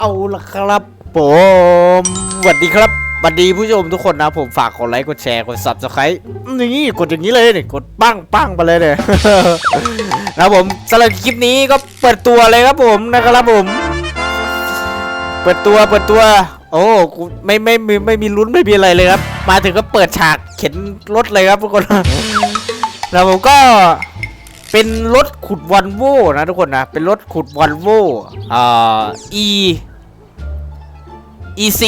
เอาละครับผมสวัสดีครับสวัสดีผู้ชมทุกคนนะผมฝากกดไลค์กดแชร์กด subscribe นี่กดอย่างนี้เลยนี่กดปั้งปั้งไปเลยเนี่ยนะครับผมสำหรับคลิปนี้ก็เปิดตัวเลยครับผมนะครับผม เปิดตัวเปิดตัว โอ้ไม่ไม่ไม่ไม่มีลุ้นไม่มีอะไรเลยครับ มาถึงก็เปิดฉากเข็นรถเลยครับทุกคนแล้วผมก็ เป็นรถขุดวันโวนะทุกคนนะ เป็นรถขุดวันโวอ่า e ec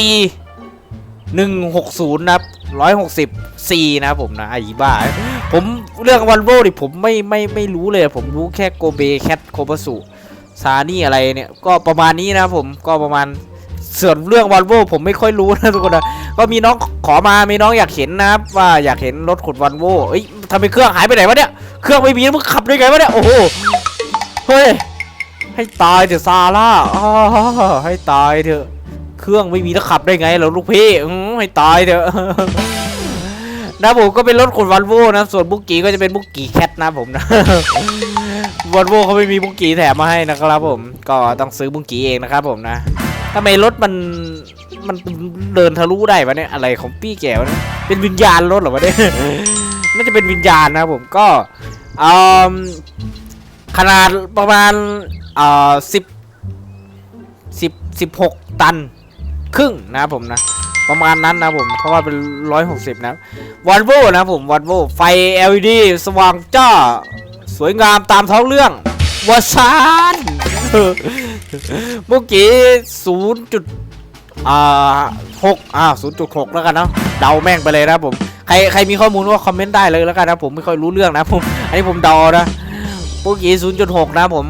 หนึ่งหกศูนย์นะครับร้อยหกสิบ c นะผมนะไอ้บ้า ผมเรื่องวันโวดิผมไม่ไม่ไม่รู้เลย ผมรู้แค่โกเบแคทโคบาสุซานี่อะไรเนี่ย ก็ประมาณนี้นะผมก็ประมาณส่วนเรื่องวอลโวผมไม่ค่อยรู้นะทุกคนนะก็มีน้องขอมามีน้องอยากเห็นนะครับว่าอยากเห็นรถขุดวอลโวเอ้ยทำไมเครื่องหายไปไหนวะเนี่ย เครื่องไม่มีแล้วมึงขับได้ไงวะเนี่ยโอ้โหเฮ้ยให้ตายเถอะซาร่าให้ตายเถอะ เครื่องไม่มีแล้วขับได้ไงเหรอลูกพี่ให้ตายเถอะนะผมก็เป็นรถขุดวอลโวนะ ส่วนบุกกี้ก็จะเป็นบุกกี้แคทนะผมนะวอลโวเขาไม่มีบุกกี้แถมมาให้นะครับผม ก็ต้องซื้อบุกกี้เองนะครับผมนะทำไมรถมันมันเดินทะลุได้วะเนี่ยอะไรของพี่แกวะเนี่ยเป็นวิญญาณรถเหรอวะเนี่ย น่าจะเป็นวิญญาณนะครับผมก็ขนาดประมาณอ่าสิบสิบสิบหกตันครึ่งนะครับผมนะประมาณนั้นนะผม เพราะว่าเป็นร้อยหกสิบนะวอลโวนะผมวอลโวไฟ LED สว่างจ้า สวยงามตามท้องเรื่องวอชานเมื่อกี้ศูนย์จุดอ่าหกอ่าศูนย์จุดหกแล้วกันเนาะเดาแม่งไปเลยนะผม ใครใครมีข้อมูลก็คอมเมนต์ได้เลยแล้วกันนะผมไม่ค่อยรู้เรื่องนะผมอันนี้ผมดานะเมื่อกี้ศูนย์จุดหกนะผม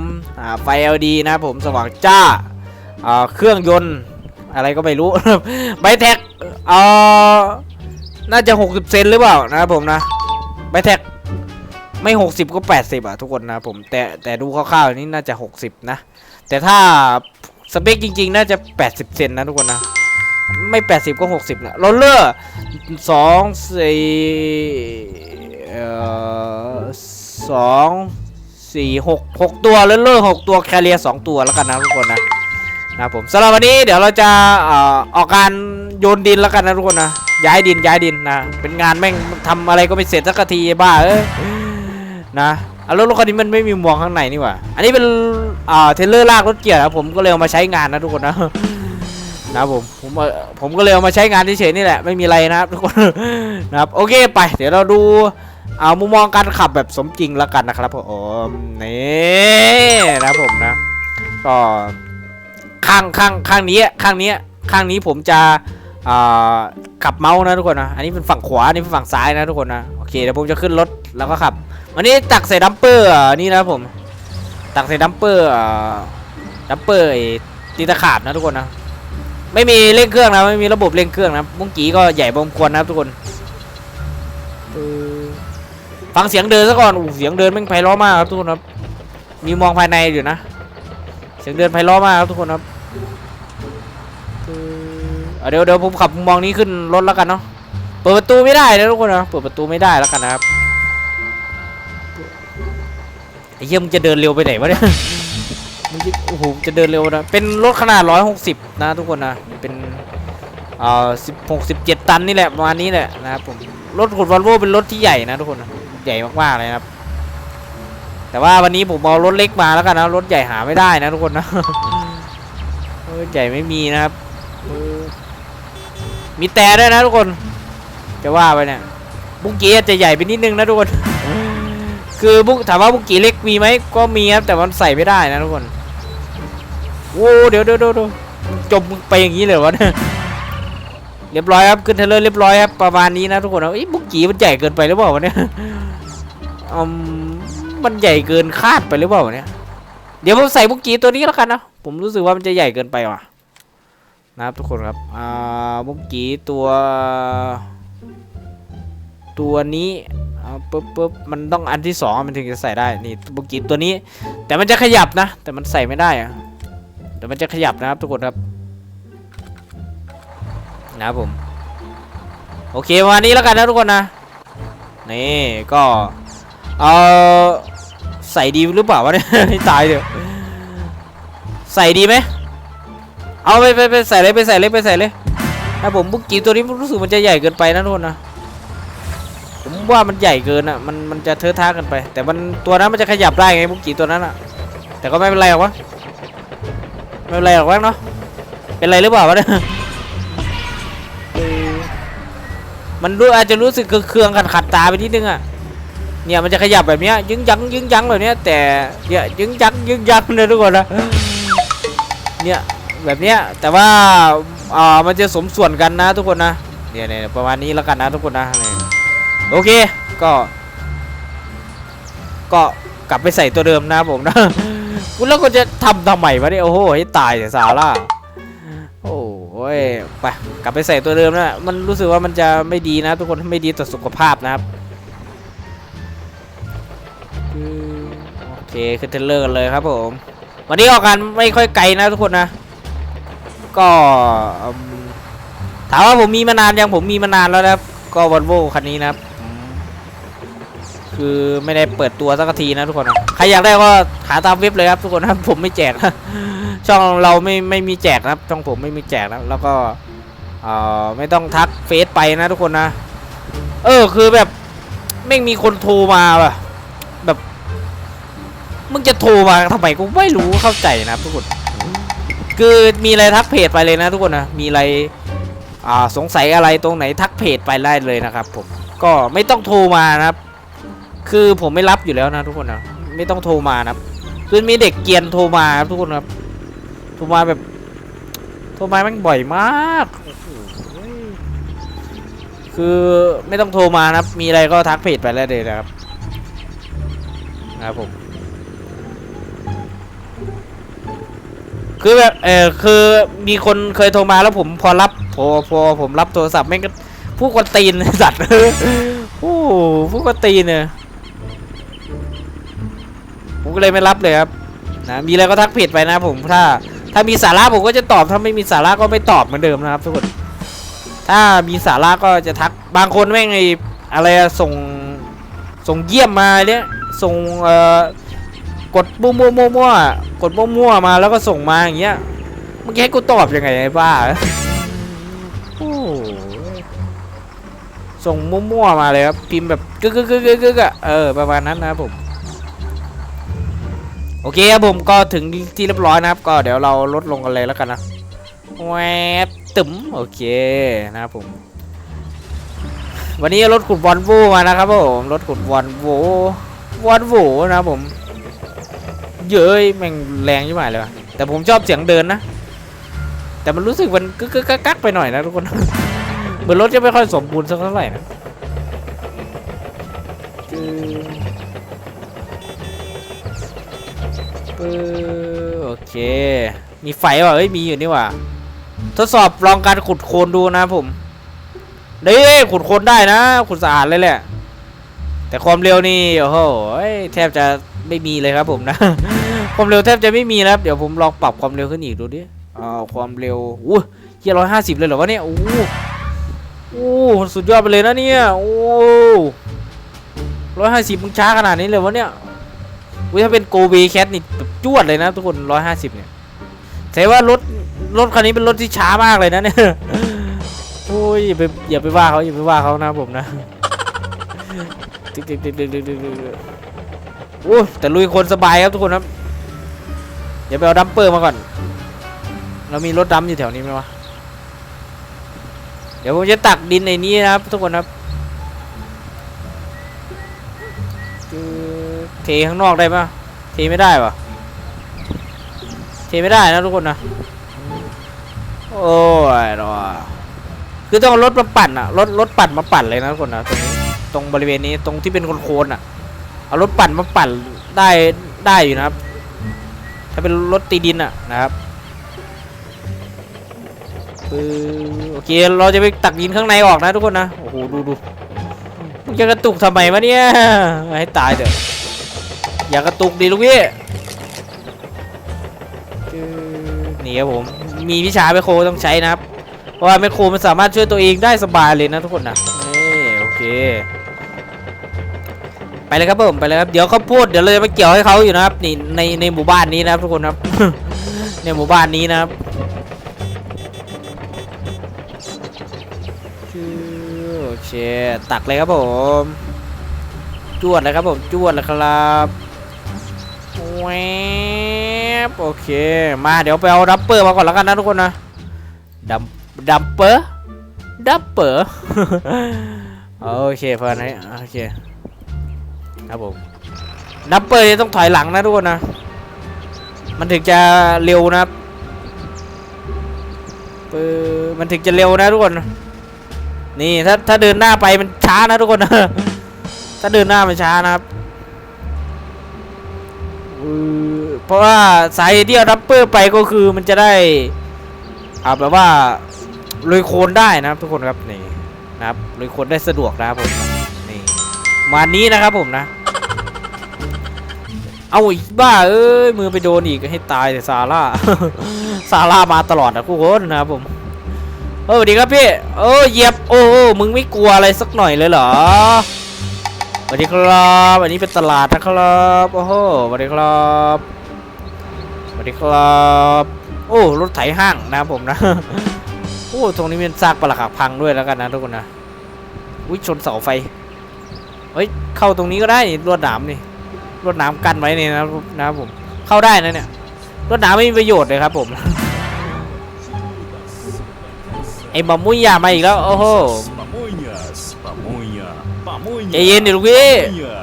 ไฟ LED นะผมสว่างจ้าเครื่องยนต์อะไรก็ไม่รู้ไบแท็กเอ่อน่าจะ 60 เซนหรือเปล่านะผมนะไบแท็กไม่ 60 ก็ 80 อะ ทุกคนนะผมแต่แต่ดูคร่าวๆนี่น่าจะ 60 นะ แต่ถ้าสเปคจริง ๆ น่าจะ 80 เซนนะทุกคนนะ ไม่ 80 ก็ 60นะโรลเลอร์สองสี่เอ่อสองสี่หกหกตัวโรลเลอร์หกตัวแคเรียสองตัวแล้วกันนะทุกคนนะนะผมสำหรับวันนี้เดี๋ยวเราจะเอ่อออกการโยนดินแล้วกันนะทุกคนนะย้ายดินย้ายดินนะเป็นงานแม่งทำอะไรก็ไม่เสร็จสักทีบ้าเอ้ยนะเอารถรถคันนี้มันไม่มีหมวกข้างในนี่หว่าอันนี้เป็นอ่าเทเลอร์ลากรถเกียร์นะผมก็เลยเอามาใช้งานนะทุกคนนะ นะครับผมผมผมก็เลยเอามาใช้งานเฉยๆนี่แหละไม่มีอะไรนะครับทุกคนนะครับโอเคไป เดี๋ยวเราดูเอามุมมองการขับแบบสมจริงแล้วกันนะครับผมนี่นะครับผมนะก็ข้างข้างข้างนี้ข้างนี้ข้างนี้ผมจะขับเมาส์นะทุกคนนะอันนี้เป็นฝั่งขวาอันนี้เป็นฝั่งซ้ายนะทุกคนนะโอเคเดี๋ยวผมจะขึ้นรถแล้วก็ขับวันนี้ตักใส่ดัมเปอร์นี่นะครับผมตักใส่ดัมเปอร์ดัมเปอร์ตีตะขาบนะทุกคนนะ ไม่มีเร่งเครื่องนะไม่มีระบบเร่งเครื่องนะมุ้งกีก็ใหญ่พอมควรนะครับทุกคนฟังเสียงเดินซะก่อนอู้เสียงเดินแม่งไพเราะมากครับทุกคนครับ มีมองภายในอยู่นะ เสียงเดินไพเราะมากครับทุกคนครับเเดี๋ยวเดี๋ยวผมขับมุมมองนี้ขึ้นรถแล้วกันเนาะ เปิดประตูไม่ได้นะทุกคนนะ เปิดประตูไม่ได้แล้วกันนะครับไอ้เหี้ยมจะเดินเร็วไปไหนวะเนี่ย มันจะโอ้โหจะเดินเร็วนะเป็นรถขนาด 160 นะทุกคนนะเป็นเอ่อ16 17 ตันนี่แหละประมาณนี้แหละนะครับผมรถขุดวอลโวเป็นรถที่ใหญ่นะทุกคนใหญ่มากๆเลยครับ แต่ว่าวันนี้ผมเอารถเล็กมาแล้วกันนะรถใหญ่หาไม่ได้นะทุกคนนะรถใหญ่ไม่มีนะครับมีแต่ด้วยนะทุกคน จะว่าไปเนี่ยบุกกี้จจะใหญ่ไปนิดนึงนะทุกคน คือบุกถามว่าบุกกี้เล็กมีไหมก็มีครับแต่มันใส่ไม่ได้นะทุกคน โอ้เดี๋ยวเดี๋ยวเดี๋ยวจมไปอย่างนี้เลยวะเนี่ยเรียบร้อยครับขึ้นเทเลอร์เรียบร้อยครับประมาณนี้นะทุกคนนะเอ้ยบุกกี้มันใหญ่เกินไปหรือเปล่าวะเนี่ยอมมันใหญ่เกินคาดไปหรือเปล่าวะเนี่ยเดี๋ยวผมใส่บุกกี้ตัวนี้แล้วกันนะผมรู้สึกว่ามันจะใหญ่เกินไปว่ะนะครับทุกคนครับอ่าบุกกี้ตัว ตัวนี้เอาปุ๊บปุ๊บมันต้องอันที่สองมันถึงจะใส่ได้นี่บุกกี้ตัวนี้ แต่มันจะขยับนะ แต่มันใส่ไม่ได้อะ แต่มันจะขยับนะครับทุกคนครับนะครับผม โอเคประมาณนี้แล้วกันนะทุกคนนะ นี่ก็เออใส่ดีหรือเปล่าวะเนี่ยตายเถอะใส่ดีไหมเอาไปไปไปใส่เลยไปใส่เลยไปใส่เลยนะผมบุกกีตัวนี้รู้สึกมันจะใหญ่เกินไปนะทุกคนนะผมว่ามันใหญ่เกินอะมันมันจะเทอะทะกันไป แต่มันตัวนั้นมันจะขยับได้ไงบุกกีตัวนั้นอะแต่ก็ไม่เป็นไรหรอกวะ ไม่เป็นไรหรอกวะเนาะ เป็นไรหรือเปล่าวะเนี่ยมันรู้อาจจะรู้สึกเครืองขัดขัดตาไปนิดนึงอะ เนี่ยมันจะขยับแบบเนี้ยยึงยั้งยึงยั้งแบบเนี้ยแต่เนี่ยยึงยั้งยึงยั้งเลยทุกคนนะ เนี่ยแบบเนี้ยแต่ว่าอ่ามันจะสมส่วนกันนะทุกคนนะเนี่ยเนี่ยประมาณนี้แล้วกันนะทุกคนนะโอเคก็ ก็กลับไปใส่ตัวเดิมนะผมนะ กูแล้วก็จะทำทำไมวะเนี่ยโอ้โหให้ตายเสียสาร่าโอ้ยไปกลับไปใส่ตัวเดิมนะมันรู้สึกว่ามันจะไม่ดีนะทุกคนไม่ดีต่อสุขภาพนะครับโอเคขึ้นเทเลอร์กันเลยครับผม วันนี้ออกกันไม่ค่อยไกลนะทุกคนนะ ก็ถามว่าผมมีมานานยังผมมีมานานแล้วนะครับก็วอลโวคันนี้นะครับ คือไม่ได้เปิดตัวสักทีนะทุกคนนะใครอยากได้ก็หาตามเว็บเลยครับทุกคนนะผมไม่แจกนะช่องเราไม่ไม่มีแจกนะครับช่องผมไม่มีแจกนะแล้วก็เอ่อไม่ต้องทักเฟซไปนะทุกคนนะ เออคือแบบไม่มีคนโทรมาว่ะแบบมึงจะโทรมาทำไมกูไม่รู้เข้าใจนะครับทุกคนคือมีอะไรทักเพจไปเลยนะทุกคนนะมีอะไรอ่าสงสัยอะไรตรงไหนทักเพจไปได้เลยนะครับผมก็ไม่ต้องโทรมานะครับ คือผมไม่รับอยู่แล้วนะทุกคนนะไม่ต้องโทรมานะคือมีเด็กเกียนโทรมาครับทุกคนครับโทรมาแบบ โทรมาแม่งบ่อยมาก คือไม่ต้องโทรมานะครับ มีอะไรก็ทักเพจไปได้เลยนะครับนะครับผมคือแบบเออคือมีคนเคยโทรมาแล้วผมพอรับพอพอผมรับโทรศัพท์แม่งก็ผู้คนตีนสัตว์โอ้โหผู้คนตีนเนี่ย ผมก็เลยไม่รับเลยครับนะมีอะไรก็ทักเพจไปนะผมถ้า ถ้ามีสาระผมก็จะตอบ ถ้าไม่มีสาระก็ไม่ตอบเหมือนเดิมนะครับทุกคนถ้ามีสาระก็จะทักบางคนแม่งไออะไรส่งส่งเยี่ยมมาเนี่ยส่งเอ่อกดมั่วมั่วมั่วมั่วกดมั่วมั่วมาแล้วก็ส่งมาอย่างเงี้ยเมื่อกี้ให้กูตอบยังไงไอ้บ้าโอ้ส่งมั่วมั่วมาเลยครับพิมพ์แบบกึกกึกกึกกึกกึกอะเออประมาณนั้นนะผม โอเคครับผมก็ถึงที่เรียบร้อยนะครับ ก็เดี๋ยวเราลดลงกันเลยแล้วกันนะแหวบตึมโอเคนะครับผม วันนี้รถขุดวอลโวมานะครับผมรถขุดวอลโววอลโวนะครับผม เย้ยแม่งแรงยิ่งหมายเลยวะแต่ผมชอบเสียงเดินนะ แต่มันรู้สึกมันกึกกึกกักกักไปหน่อยนะทุกคนเหมือนรถจะไม่ค่อยสมบูรณ์สักเท่าไหร่นะ ปึ๊บโอเค มีไฟว่ะเอ้ยมีอยู่นี่ว่ะทดสอบลองการขุดโคลนดูนะผมเด้ขุดโคลนได้นะขุดสะอาดเลยแหละ แต่ความเร็วนี่โอ้โหแทบจะไม่มีเลยครับผมนะ ความเร็วแทบจะไม่มีนะครับเดี๋ยวผมลองปรับความเร็วขึ้นอีกดูดิอ่าความเร็วอู้เฮียร้อยห้าสิบเลยเหรอวะเนี่ยโอ้โหโอ้สุดยอดไปเลยนะเนี่ยโอ้ร้อยห้าสิบมึงช้าขนาดนี้เลยวะเนี่ย อุ้ยถ้าเป็นโกเบแคทนี่แบบจวดเลยนะทุกคนร้อยห้าสิบเนี่ยแสดงว่ารถรถคันนี้เป็นรถที่ช้ามากเลยนะเนี่ยโอ้ยอย่าไปอย่าไปว่าเขาอย่าไปว่าเขานะผมนะตึกตึกตึกตึกตึกตึกตึกโอ้แต่ลุยคนสบายครับทุกคนครับเดี๋ยวไปเอาดัมเปอร์มาก่อน เรามีรถดัมอยู่แถวนี้ไหมวะ เดี๋ยวผมจะตักดินในนี้นะครับทุกคนครับ เทข้างนอกได้ปะเทไม่ได้ปะเทไม่ได้นะทุกคนนะโอ้ยรอคือต้องรถมาปั่นอะรถรถปั่นมาปั่นเลยนะทุกคนนะตรงนี้ตรงบริเวณนี้ตรงที่เป็นโคนๆอะเอารถปั่นมาปั่นได้ได้อยู่นะครับ ถ้าเป็นรถตีดินอะนะครับปึ๊บโอเคเราจะไปตักดินข้างในออกนะทุกคนนะโอ้โหดูดูมึงจะกระตุกทำไมวะเนี่ยให้ตายเถอะ อย่ากระตุกดิลูกพี่นี่ครับผม มีวิชาแมคโครต้องใช้นะครับ เพราะว่าแมคโครมันสามารถช่วยตัวเองได้สบายเลยนะทุกคนนะโอเค ไปเลยครับผมไปเลยครับ เดี๋ยวเขาพูดเดี๋ยวเราจะไปเกี่ยวให้เขาอยู่นะครับนี่ในในหมู่บ้านนี้นะครับทุกคนครับ ในหมู่บ้านนี้นะครับโอเคตักเลยครับผมจวดเลยครับผมจวดเลยครับ แวบโอเค มาเดี๋ยวไปเอาดับเปอร์มาก่อนแล้วกันนะทุกคนนะดัมดัมเปอร์ดับเปอร์โอเคพอนะโอเคครับผมดับเปอร์นี่ต้องถอยหลังนะทุกคนนะ มันถึงจะเร็วนะครับเออมันถึงจะเร็วนะทุกคน นี่ถ้าถ้าเดินหน้าไปมันช้านะทุกคนนะถ้าเดินหน้ามันช้านะครับ เพราะว่าสายที่เอาดับเปอร์ไปก็คือมันจะได้อาแบบว่าลุยโคลนได้นะครับทุกคนครับนี่นะครับลุยโคลนได้สะดวกนะครับผมนี่มานี้นะครับผมนะ เอาอีกบ้าเอ้ยมือไปโดนอีกให้ตายแต่ซาร่าซาร่ามาตลอดนะทุกคนนะครับผมเออสวัสดีครับพี่เออเหยียบโอ้โหมึงไม่กลัวอะไรสักหน่อยเลยเหรอ สวัสดีครับอันนี้เป็นตลาดนะครับโอ้โหสวัสดีครับสวัสดีครับ โอ้รถไถห้างนะผมนะโอ้ตรงนี้เป็นซากปลักหักพังด้วยแล้วกันนะทุกคนนะอุ้ยชนเสาไฟเฮ้ยเข้าตรงนี้ก็ได้นี่ลวดหนามนี่รวดหน้ำกันไว้นี่นะครับนะครับผมเข้าได้นะเนี่ยรวดหน้ำไม่มีประโยชน์เลยครับผมไอ้บอมมุ้ยยามาอีกแล้วโอ้โห ใจเย็นดิลูกพี่ pamonha.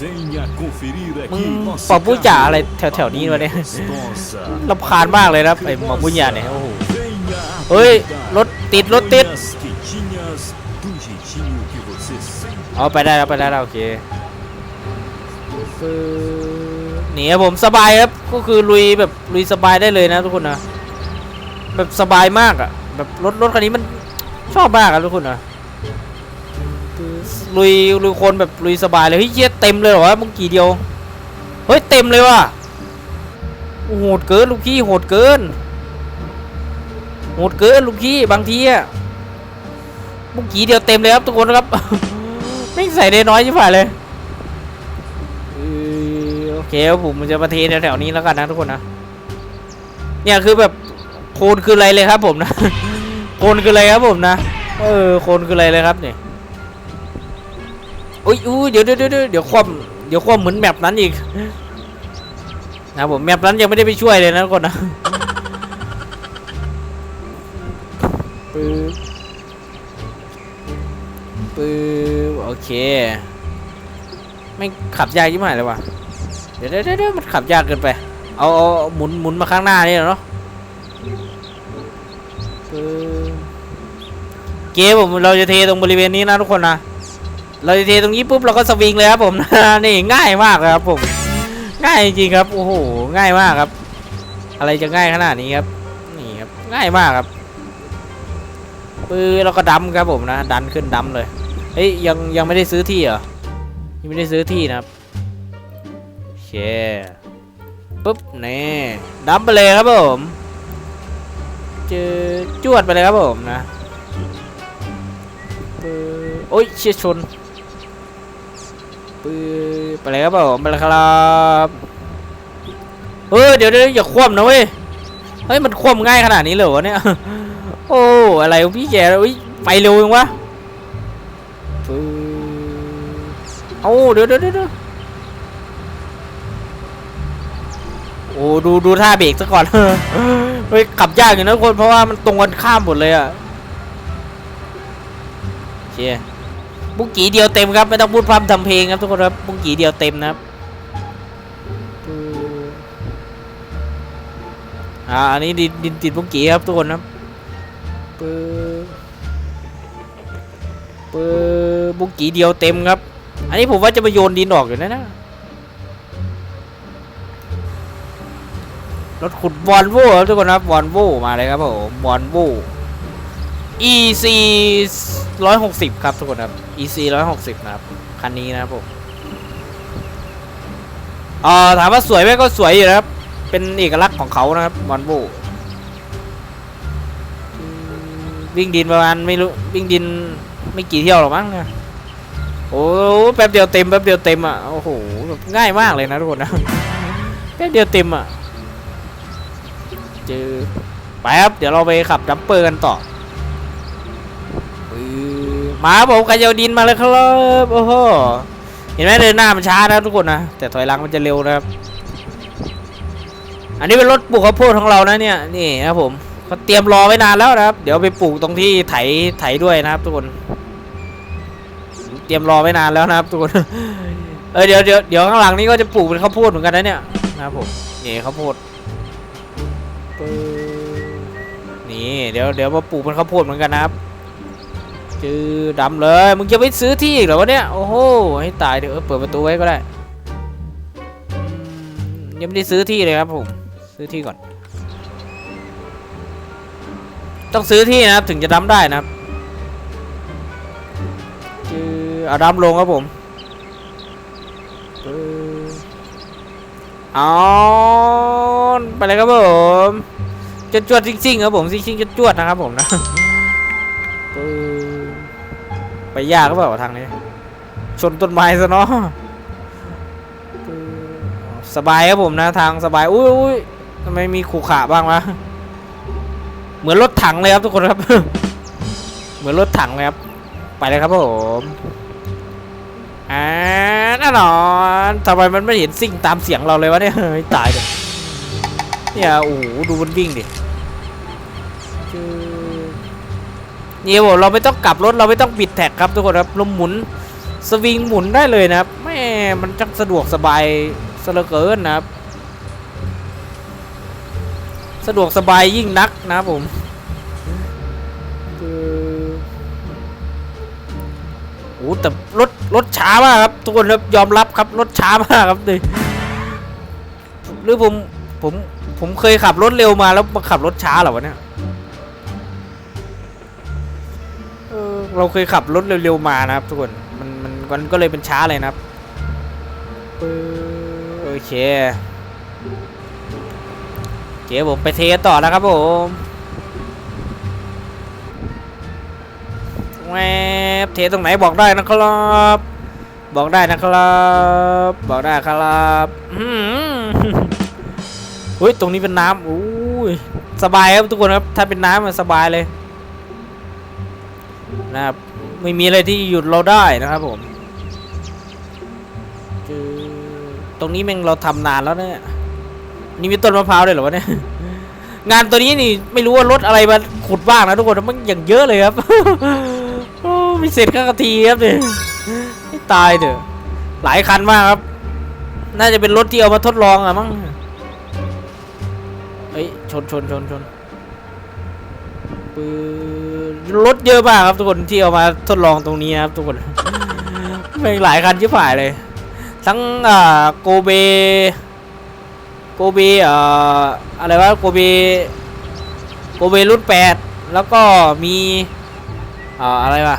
Venha conferir มึง aqui nosso ปอบผู้จ่า carro. อะไรแถวๆนี้วะเนี่ย Gostosa. รำคาญมากเลยนะครับไอ้บอมมุ้ยยาเนี่ยโอ้โห Venha เฮ้ย aproveitar รถติดรถติด pamonhas quentinhas do jeitinho que você sempre เอาไปได้แล้วไปได้แล้วโอเคนี่ครับผมสบายครับก็คือลุยแบบลุยสบายได้เลยนะทุกคนนะแบบสบายมากอะแบบรถรถคันนี้มันชอบมากครับทุกคนนะ ลุยลุยคนแบบลุยสบายเลยเฮ้ยเหี้ยเต็มเลยเหรอวะมึงกี่เดียวเฮ้ยเต็มเลยว่ะโหดเกินลูกพี่โหดเกินโหดเกินลูกพี่บางทีอะมึงกี่เดียวเต็มเลยครับทุกคนครับไม่ใส่ได้น้อยชิบหายเลยโอเคครับผมจะมาเทแถวๆนี้แล้วกันนะทุกคนนะเนี่ยคือแบบโคนคืออะไรเลยครับผมนะโคนคืออะไรครับผมนะเออโคนคืออะไรเลยครับเนี่ย อุ้ยอุ้ยเดี๋ยวเดี๋ยวเดี๋ยวเดี๋ยวคว่ำเดี๋ยวคว่ำเหมือนแมปนั้นอีกนะผมแมปนั้นยังไม่ได้ไปช่วยเลยนะทุกคนนะปึ๊บปึ๊บโอเค ไม่ขับยากยิ่งหายเลยว่ะเดี๋ยวเดี๋ยวเดี๋ยวมันขับยากเกินไป เอาเอาหมุนหมุนมาข้างหน้านี่เนาะปึ๊บเกมผมเราจะเทตรงบริเวณนี้นะทุกคนนะ เราจะเทตรงนี้ปุ๊บเราก็สวิงเลยครับผมนี่ง่ายมากครับผม ง่ายจริงครับโอ้โหง่ายมากครับ อะไรจะง่ายขนาดนี้ครับนี่ครับง่ายมากครับปื้อแล้วก็ดัมครับผมนะ ดันขึ้นดัมเลยเฮ้ยยังยังไม่ได้ซื้อที่เหรอยังไม่ได้ซื้อที่นะครับโอเคปุ๊บนี่ดัมไปเลยครับผมเจอจวดไปเลยครับผมนะโอ้ยเชี่ยชน ปื้อไปเลยครับผมไปเลยครับเฮ้ยเดี๋ยวเดี๋ยวอย่าคว่ำนะเว้ยเฮ้ยมันคว่ำง่ายขนาดนี้เลยเหรอวะเนี่ยโอ้อะไรพี่แกอุ้ยไปเร็วจังวะปึ๊บโอ้เดี๋ยวเดี๋ยวเดี๋ยวโอ้ดูดูท่าเบรกซะก่อนเฮ้ยขับยากอยู่นะทุกคนเพราะว่ามันตรงกันข้ามหมดเลยอะโอเค บุ้งกีเดียวเต็มครับไม่ต้องพูดพร่ำทำเพลงครับทุกคนครับบุ้งกีเดียวเต็มนะครับอ่าอันนี้ดินดินติดบุ้งกีครับทุกคนครับปึ๊บปึ๊บบุกกีเดียวเต็มครับ อันนี้ผมว่าจะมาโยนดินออกอยู่นะนะรถขุดวอนโว่ครับทุกคนครับวอนโว่มาเลยครับผมวอนโว่ EC ร้อยหกสิบครับทุกคนครับ EC ร้อยหกสิบนะครับ คันนี้นะครับผมเอ่อถามว่าสวยไหมก็สวยอยู่นะครับ เป็นเอกลักษณ์ของเขานะครับวอนโว่วิ่งดินประมาณไม่รู้ วิ่งดินไม่กี่เที่ยวหรอกมั้งนี่ยโอ้แป๊บเดียวเต็มแป๊บเดียวเต็มอะโอ้โหแบบง่ายมากเลยนะทุกคนนะแป๊บเดียวเต็มอะเจอไปครับเดี๋ยวเราไปขับดัมเปอร์กันต่อ มาบผมใคระเอาดินมาเลยครับโอ้โหเห็นไหมเดินหน้ามันช้านะทุกคนนะแต่ถอยหลังมันจะเร็วนะครับ อันนี้เป็นรถปลูกข้าวโพดของเรานะเนี่ยนี่นะผมเขาเตรียมรอไว้นานแล้วนะครับ เดี๋ยวไปปลูกตรงที่ไถไถด้วยนะครับทุกคน เตรียมรอไว้นานแล้วนะครับทุกคนเออเดี๋ยวเดี๋ยวเดี๋ยวข้างหลังนี้ก็จะปลูกเป็นข้าวโพดเหมือนกันนะเนี่ยนะครับผมนี่ข้าวโพดนี่เดี๋ยวเดี๋ยวมาปลูกเป็นข้าวโพดเหมือนกันนะครับ จือดำเลย มึงจะไปซื้อที่อีกเหรอวะเนี่ย โอ้โห ให้ตายเดี๋ยวเออเปิดประตูไว้ก็ได้ ยังไม่ได้ซื้อที่เลยครับผม ซื้อที่ก่อน ต้องซื้อที่นะครับ ถึงจะดำได้นะครับจือเอาดำลงครับผมเอาไปเลยครับผมจวดจวดๆซิ่งๆครับผมซิ่งๆจวดจวดๆนะครับผมนะ ยากก็เปล่าทางนี้ ชนต้นไม้ซะเนาะสบายครับผมนะทางสบายอุ้ยอุ้ยทำไมมีขู่ขาบ้างวะเหมือนรถถังเลยครับทุกคนครับ เหมือนรถถังเลยครับ ไปเลยครับผมอ่าแน่นอนทำไมมันไม่เห็นซิ่งตามเสียงเราเลยวะเนี่ยเฮ้ยตายเลยเนี่ยโอ้โหดูมันวิ่งดิจื เนี่ยผมเราไม่ต้องกลับรถเราไม่ต้องปิดแท็กครับทุกคนครับเราหมุนสวิงหมุนได้เลยนะครับแม่มันจังสะดวกสบายสเหลือเกินนะครับ สะดวกสบายยิ่งนักนะครับผมโอ้แต่รถรถช้ามากครับทุกคนครับยอมรับครับรถช้ามากครับเลยหรือผมผมผมเคยขับรถเร็วมาแล้วมาขับรถช้าเหรอวะเนี่ย เราเคยขับรถเร็วๆมานะครับทุกคนมันมันมันก็เลยเป็นช้าเลยนะครับเออโอเคโอเคผมไปเทต่อนะครับผมแวบเทตรงไหนบอกได้นะครับ บอกได้นะครับ บอกได้ครับอืมอุ้ยตรงนี้เป็นน้ำอุ้ยสบายครับทุกคนครับถ้าเป็นน้ำมันสบายเลย นะครับ ไม่มีอะไรที่หยุดเราได้นะครับผมจือตรงนี้แม่งเราทำนานแล้วเนี่ยนี่มีต้นมะพร้าวด้วยเหรอวะเนี่ยงานตัวนี้นี่ไม่รู้ว่ารถอะไรมาขุดบ้างนะทุกคนมันอย่างเยอะเลยครับโอ้มีเศษข้างกะทีครับเนี่ยตายเถอะหลายคันมากครับ น่าจะเป็นรถที่เอามาทดลองอะมั้งเฮ้ยชนชนชนชน ปืนรถเยอะมากครับทุกคนที่เอามาทดลองตรงนี้นะครับทุกคนไม่งหลายคันที่ฝ่ายเลย ทั้งอ่าโกเบโกเบอ่ออะไรวะโกเบโกเบรุ่นแปดแล้วก็มีอ่ออะไรวะ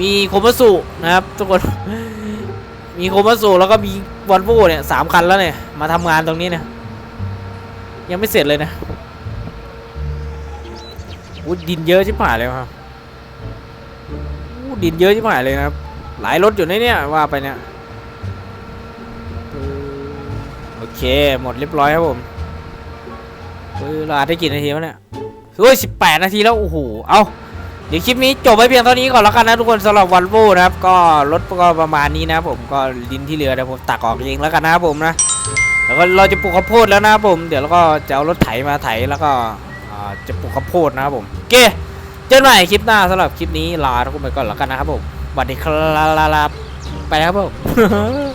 มีโคมาสุนะครับ ทุกคนมีโคมาสุแล้วก็มีวอลโว่เนี่ยสามคันแล้วเนี่ยมาทำงานตรงนี้เนี่ยยังไม่เสร็จเลยนะ อู้ดินเยอะชิบหายเลยครับอู้ดินเยอะชิบหายเลยนะครับ หลายรถอยู่ในเนี่ยว่าไปเนี่ยโอเค หมดเรียบร้อยครับผมเฮ้ยเราอัดได้กี่นาทีวะเนี่ยเฮ้ยสิบแปดนาทีแล้ว โอ้โห เอาเดี๋ยวคลิปนี้จบไว้เพียงเท่านี้ก่อนแล้วกันนะทุกคนสำหรับวันโวนะครับ ก็รถก็ประมาณนี้นะผมก็ดินที่เหลือเดี๋ยวผมตักออกเองแล้วกันนะผมนะ แล้วก็เราจะปลูกข้าวโพดแล้วนะผม เดี๋ยวเราก็จะเอารถไถมาไถแล้วก็ จะปลูกข้าวโพดนะครับผมโอเคเจอกันใหม่คลิปหน้าสำหรับคลิปนี้ลาทุกคนไปก่อนแล้วกันนะครับผมสวัสดีครับไปแล้วครับผม